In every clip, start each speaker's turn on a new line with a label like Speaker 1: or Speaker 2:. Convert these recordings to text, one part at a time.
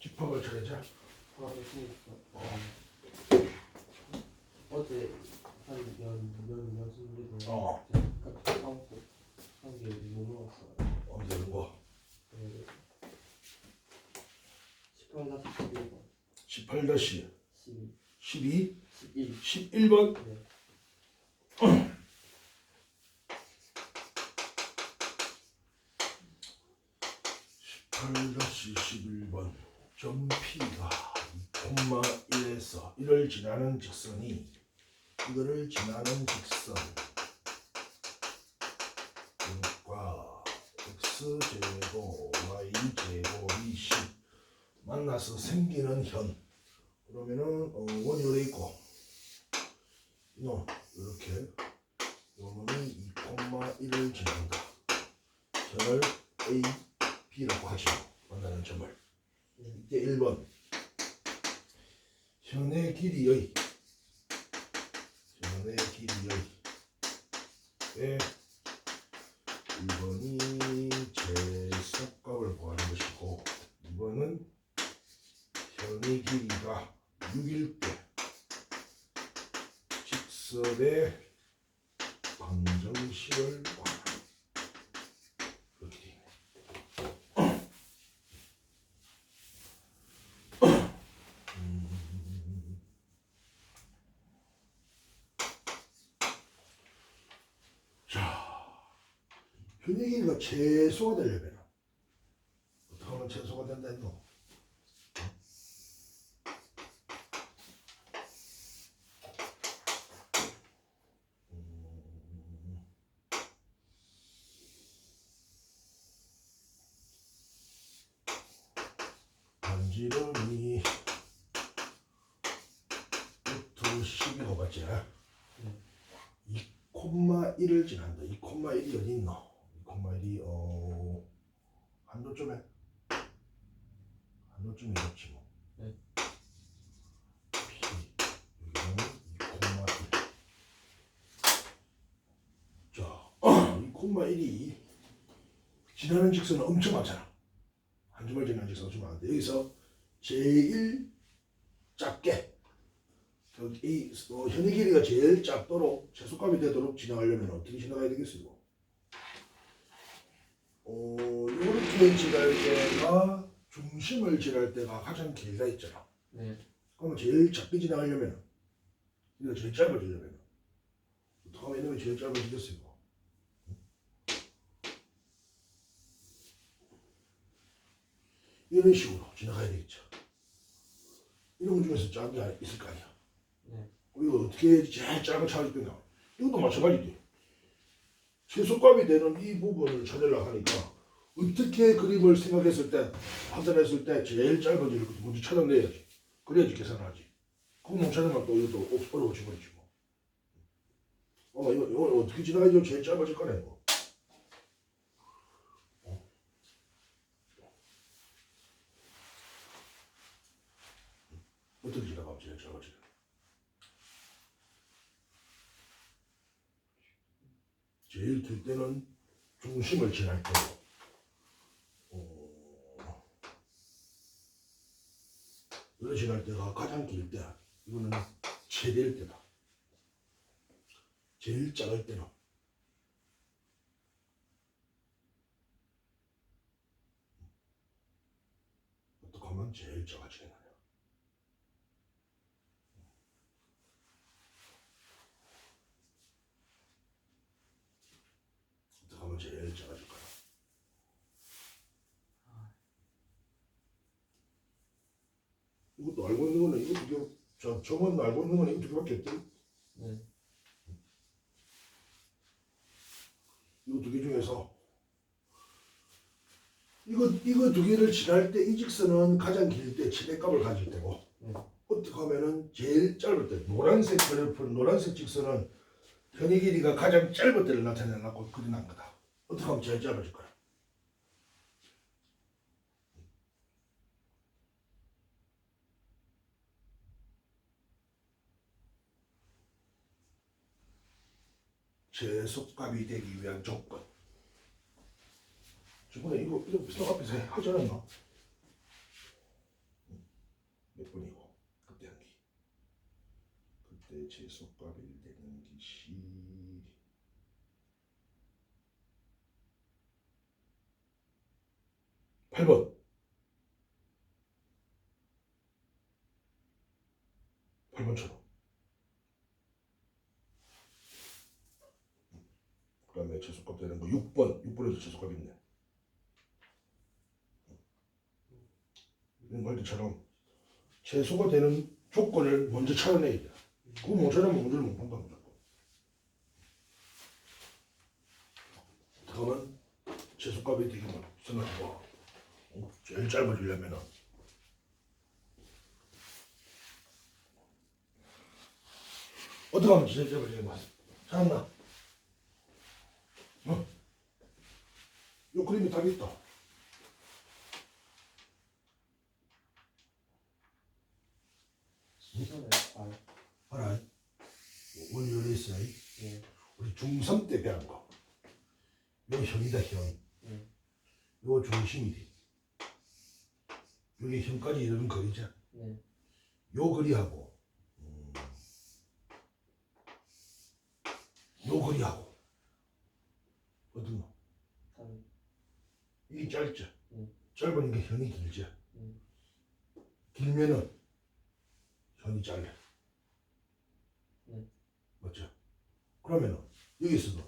Speaker 1: 집합을
Speaker 2: 됐으니까. 어제 한연연 연습인데도
Speaker 1: 어.
Speaker 2: 제가 까먹고 한게 못 먹었어요.
Speaker 1: 언제 이런 거?
Speaker 2: 네. 18나 11번
Speaker 1: 18 다시
Speaker 2: 12
Speaker 1: 12
Speaker 2: 11
Speaker 1: 11번
Speaker 2: 네.
Speaker 1: 팔 다시 11번 점 P가 2,1에서 1을 지나는 직선이 이거를 지나는 직선. 그러니까 x 제곱 y 제곱이 10 만나서 생기는 현. 그러면은 어, 원이 돼 있고. 이렇게. 요거는 2,1을 지난다 현을 A B라고 하죠. 만나는 점을. 이제 1번. 현의 길이의 현의 길이의 에 1번이 제속값을 구하는 것이고 2번은 현의 길이가 6일 때 직선의 방정식을 구하는 그렇게 되어 있네. 자, 현의 길이가 최소가 되려면 어떻게 하면 최소가 된다 했노? 반지름이 루트 12호 같지? 2,1을 지난다. 2,1이 어디 있노? 2,1이 어 한도점에 한도점이 있지 뭐.
Speaker 2: 네.
Speaker 1: P 여기는 2,1. 자, 2,1이 지나는 직선은 엄청 많잖아. 한 주말 지나는 직선 엄청 많은데 여기서 제일 작게 이 어, 현의 길이가 제일 작도록 최소값이 되도록 지나가려면 어떻게 지나가야 되겠어요? 어, 이렇게 지날 때가 중심을 지날 때가 가장 길다 했잖아.
Speaker 2: 네.
Speaker 1: 그러면 제일 작게 지나가려면 이거 제일 짧아지려면 어떻게 하면 이놈이 제일 짧아지겠어요? 이런 식으로 지나가야 되겠죠. 이런 것 중에서 작은 게 있을 거 아니야.
Speaker 2: 네.
Speaker 1: 이거 어떻게 해야지 제일 짧은 찾을 건가? 이것도 마찬가지지. 최소값이 되는 이 부분을 찾으려고 하니까 어떻게 그림을 생각했을 때 판단했을 때 제일 짧아지는 것도 먼저 찾아내야지. 그래야지 계산하지. 그거 못 찾으면 또 이것도 어- 어려워져 버리지 뭐. 어, 이거, 이거 어떻게 지나가야지 제일 짧아질 거네, 이거. 어. 어떻게 지나가면 제일 짧아지나? 제일 길 때는 중심을 지날 때고. 어, 이걸 지날 때가 가장 길 때, 이거는 최대일 때다. 제일 작을 때는. 어떻게 하면 제일 작아지겠느 제일 작아질까요? 이것도 알고 있는 거는 이거 두 개, 저 저만 알고 있는 거는 이거 두 개밖에 없대.
Speaker 2: 네.
Speaker 1: 이거 두 개 중에서 이거 이거 두 개를 지날 때이 직선은 가장 길 때 최대값을 가질 때고
Speaker 2: 네.
Speaker 1: 어떻게 하면은 제일 짧을 때 노란색 그래프 노란색 직선은 현의 길이가 가장 짧을 때를 나타내려고 그려놓은 거다. 어떻게 하면 제일 거야? 제속값이 되기 위한 조건. 저번에 이거 이거 비슷한 앞에서 하지 않았나? 몇 번이고 그때 한 기 그때 제속값이 되는 것이 8번 8번처럼 그 다음에 제속값 되는 거 6번 6번에서 제속값 있네 말들처럼 제소가 되는 조건을 먼저 찾아내야 돼. 그거 못 찾아내면 문제를 못. 그러면 제소값이 되게 막 생각해봐. 어, 제일 짧아지려면은 어떻게 하면 제일 거야? 찾았나? 어? 요 그림에 답이 있다.
Speaker 2: 시선을 알.
Speaker 1: 봐라. 원리를 있어.
Speaker 2: 예.
Speaker 1: 우리 중3 때 배운 거. 요 형이다, 형.
Speaker 2: 네.
Speaker 1: 요 중심이 돼. 여기 형까지 이르는 거리자.
Speaker 2: 네.
Speaker 1: 요 거리하고, 음, 요 거리하고. 어떤 거?
Speaker 2: 다른.
Speaker 1: 이게 짧죠?
Speaker 2: 음.
Speaker 1: 짧으니까 현이 길죠?
Speaker 2: 음.
Speaker 1: 길면은 현이 짧아.
Speaker 2: 네.
Speaker 1: 맞죠? 그러면은 여기서도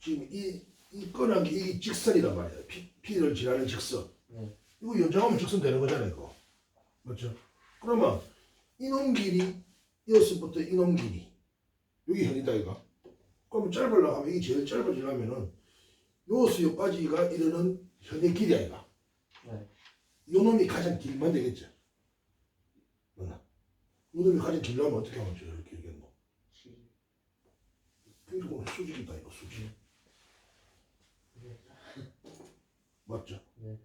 Speaker 1: 지금 이, 이 꺼낸 게 이게 직선이란 말이야. 피, 피를 지나는 직선.
Speaker 2: 네.
Speaker 1: 이거 연장하면 직선 되는 거잖아요, 이거. 맞죠? 그러면 이놈 길이 이었부터 이놈 길이 여기 현이다 이거. 그러면 짧으려고 하면 이게 제일 짧아지려면은 요수 요까지가 이르는 현의 길이 아이가.
Speaker 2: 네.
Speaker 1: 요 놈이 가장 길만 되겠죠. 맞나? 요 놈이 가장 길려면 어떻게 하면 제일 길겠노?
Speaker 2: 시.
Speaker 1: 그러니까 오늘 수직이다 이거 수직.
Speaker 2: 네.
Speaker 1: 맞죠?
Speaker 2: 네.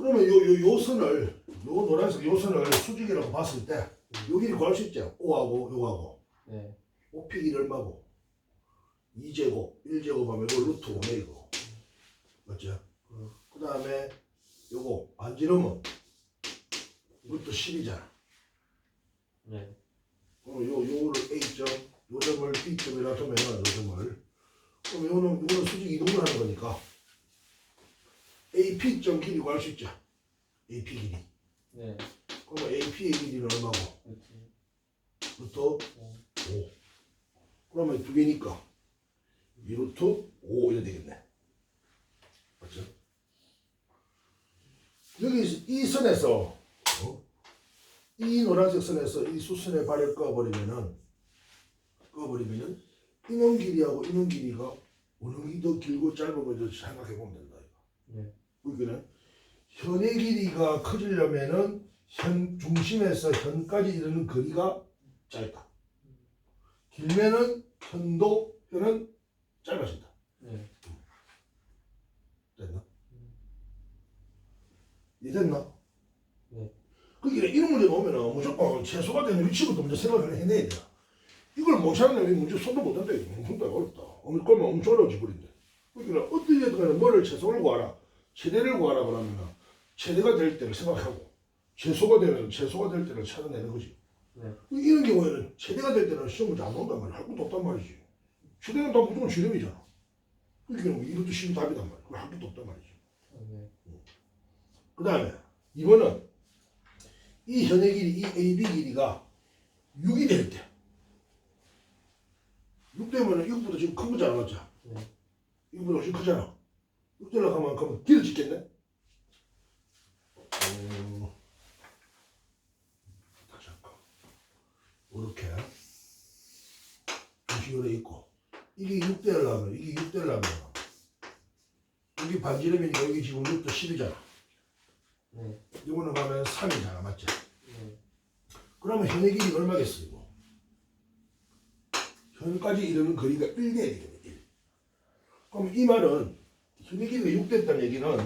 Speaker 1: 그러면 요, 요, 요 선을, 요 노란색 요 선을 수직이라고 봤을 때, 여기를 구할 수 있죠? 5하고 요하고.
Speaker 2: 네.
Speaker 1: 5픽이 얼마고? 2제곱, 1제곱 하면 이거 루트 5네, 이거. 맞죠?
Speaker 2: 음.
Speaker 1: 그 다음에 요거, 반지름은 루트 10이잖아.
Speaker 2: 네.
Speaker 1: 그럼 요, 요를 A점, 요 점을 B점이라 두면은 요 점을. 그럼 요는, 요는 수직 이동을 하는 거니까. AP점 길이 구할 수 있죠? AP 길이.
Speaker 2: 네.
Speaker 1: 그러면 AP의 길이는 얼마고?
Speaker 2: 루트.
Speaker 1: 루트
Speaker 2: 네.
Speaker 1: 5. 그러면 두 개니까 2 루트 5 이래 되겠네. 맞죠? 여기 이 선에서 어? 이 노란색 선에서 이 수선의 발을 꺼버리면은 꺼버리면은 이놈 길이하고 이놈 길이가 어느 게더 길고 짧은 건지 생각해 보면 된다. 이거.
Speaker 2: 네.
Speaker 1: 여기는 현의 길이가 커지려면은 현 중심에서 현까지 이르는 거리가 짧다. 길면은 현도 현은 짧아진다.
Speaker 2: 네.
Speaker 1: 됐나? 이해됐나?
Speaker 2: 네.
Speaker 1: 그게 이런 문제 나오면은 무조건 최소가 되는 위치부터 먼저 생각을 해내야 돼. 이걸 못 찾는 이 문제 손도 못 한다. 이거 엄청 어렵다. 오늘 거면 엄청 어려워지 버린다. 그러니까 어떻게든 간에 뭐를 최소를 구하라. 최대를 구하라 그러면은 최대가 될 때를 생각하고 최소가 되면 최소가 될 때를 찾아내는 거지.
Speaker 2: 네.
Speaker 1: 이런 경우에는 최대가 될 때는 시험 문제 안 나온단 말이야. 할 것도 없단 말이지. 최대는 다 무조건 지름이잖아. 그러니까 뭐 이것도 시험 답이단 말이야. 그걸 할 것도 없단 말이지.
Speaker 2: 네.
Speaker 1: 그 다음에 이번은 이 현의 길이, 이 AB 길이가 6이 될 때. 6 되면은 이것보다 지금 큰 거잖아, 맞죠?
Speaker 2: 네.
Speaker 1: 이거보다 훨씬 크잖아. 6 되려고 하면 그러면 길어지겠네? 어, 다시 할까? 이렇게 중심으로 있고 이게 6 되려면 이게 6 되려면 여기 반지름이니까 여기 지금 6도 10이잖아.
Speaker 2: 네.
Speaker 1: 이거는 가면 3이잖아, 맞지?
Speaker 2: 네.
Speaker 1: 그러면 현의 길이 얼마겠어, 이거? 현까지 이르는 거리가 1 돼야 되겠네, 1. 그럼 이 말은 현의 길이가 6 됐다는 얘기는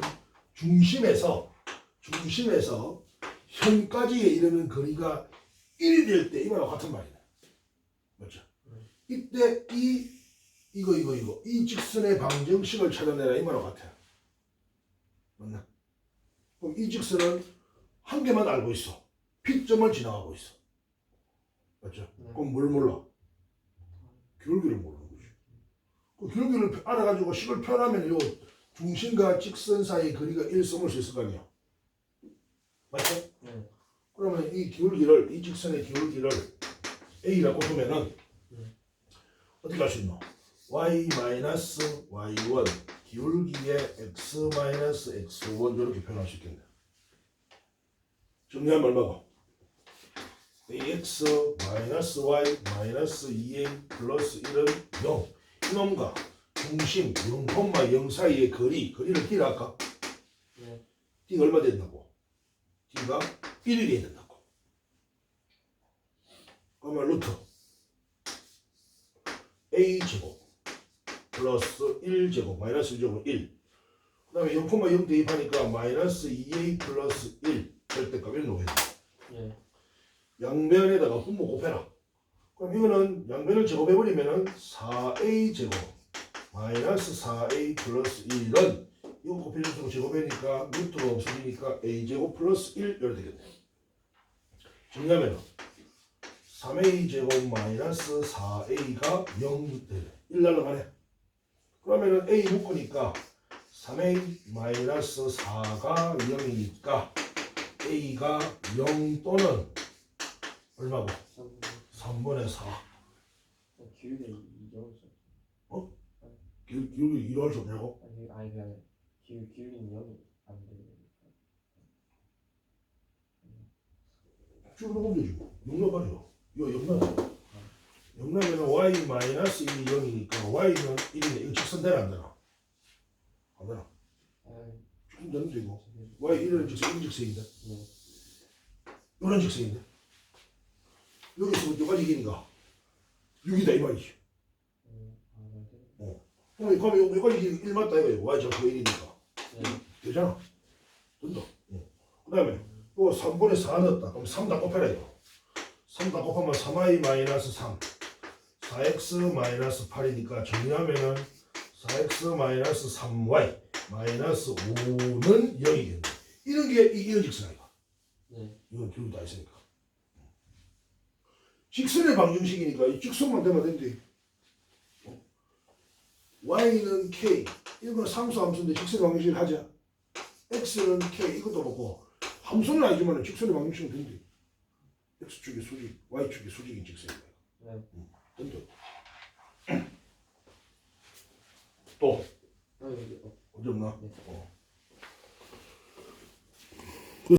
Speaker 1: 중심에서, 중심에서 현까지 이르는 거리가 1이 될 때이 말과 같은 말이네. 맞죠? 이때 이, 이거, 이거, 이거, 이 직선의 방정식을 찾아내라 이 말과 같아. 맞나? 그럼 이 직선은 한 개만 알고 있어. P점을 지나가고 있어. 맞죠?
Speaker 2: 네.
Speaker 1: 그럼 뭘 몰라? 기울기를 모르는 거지. 그 기울기를 알아가지고 식을 표현하면 요 중심과 직선 사이 거리가 일성을 수 있을 거 아니야. 맞죠?
Speaker 2: 네.
Speaker 1: 그러면 이 기울기를 이 직선의 기울기를 a라고 두면은
Speaker 2: 네.
Speaker 1: 어떻게 할 수 있노? y 마이너스 y1 기울기의 x 마이너스 x1 이렇게 표현할 수 있겠네. 정리하면 얼마고? ax 마이너스 y 마이너스 2a 플러스 1은 0 이놈과 중심 0,0 사이의 거리 거리를 d라 할까?
Speaker 2: 네.
Speaker 1: d가 얼마 된다고? d가 1이 돼야 된다고. 그러면 루트 a 제곱 플러스 1 제곱 마이너스 1 제곱 1. 그 다음에 0,0 대입하니까 마이너스 2a 플러스 1 절대값 1 놓여야 돼.
Speaker 2: 네.
Speaker 1: 양변에다가 분모 곱해라. 그럼 이거는 양변을 제곱해버리면 은 4a 제곱 마이너스 4a 플러스 1은 이거 곱해주고 제곱하니까 루트가 없어지니까 a 제곱 플러스 1 이렇게 되겠네. 정리하면은 3a 제곱 마이너스 4a가 0 되네. 1 날라가네. 그러면은 a 묶으니까 3a 마이너스 4가 0이니까 a가 0 또는 얼마고? 3분의 4.
Speaker 2: 기울기 이정도
Speaker 1: 기- 기울기 이러할 수 없냐고?
Speaker 2: 아니 아니 그냥 기울 기울기는 영이 안 되니까.
Speaker 1: 쭉 넣으면 되지. 영납하죠. 이거 영납. 영납에는 y 마이너스 1이 0이니까 y는 1인데 이거 직선대로 안 되나? 안 되나?
Speaker 2: 아,
Speaker 1: 좀 되는데 이거. y 1은 직선, 1 직선인데.
Speaker 2: 네.
Speaker 1: 이런 직선인데. 여기서부터 여기까지 기니까 6이다 이 말이지. 그럼 그러면 여기까지 기니까 1 맞다 이거예요. y 제곱 1이니까.
Speaker 2: 네.
Speaker 1: 되잖아. 된다. 그 다음에 또 3분의 4 넣었다. 그럼 3 다 곱해라 이거. 3 다 곱하면 3i 마이너스 3. 4x 마이너스 8이니까 정리하면은 4x 마이너스 3y 마이너스 5는 0이겠네. 이런 게 이- 이런 직선 아이가.
Speaker 2: 네.
Speaker 1: 이건 기울기 다 있으니까. 직선의 방정식이니까 이 직선만 되면 된대. 어? y는 k. 이건 상수 함수인데 직선의 방정식을 하자. x는 k 이것도 보고 함수는 아니지만 직선의 방정식은 된대. x축이 수직, y축이 수직인 직선이다.
Speaker 2: 네.
Speaker 1: 된다. 또
Speaker 2: 아, 여기 어,
Speaker 1: 어디 없나?
Speaker 2: 네.
Speaker 1: 어.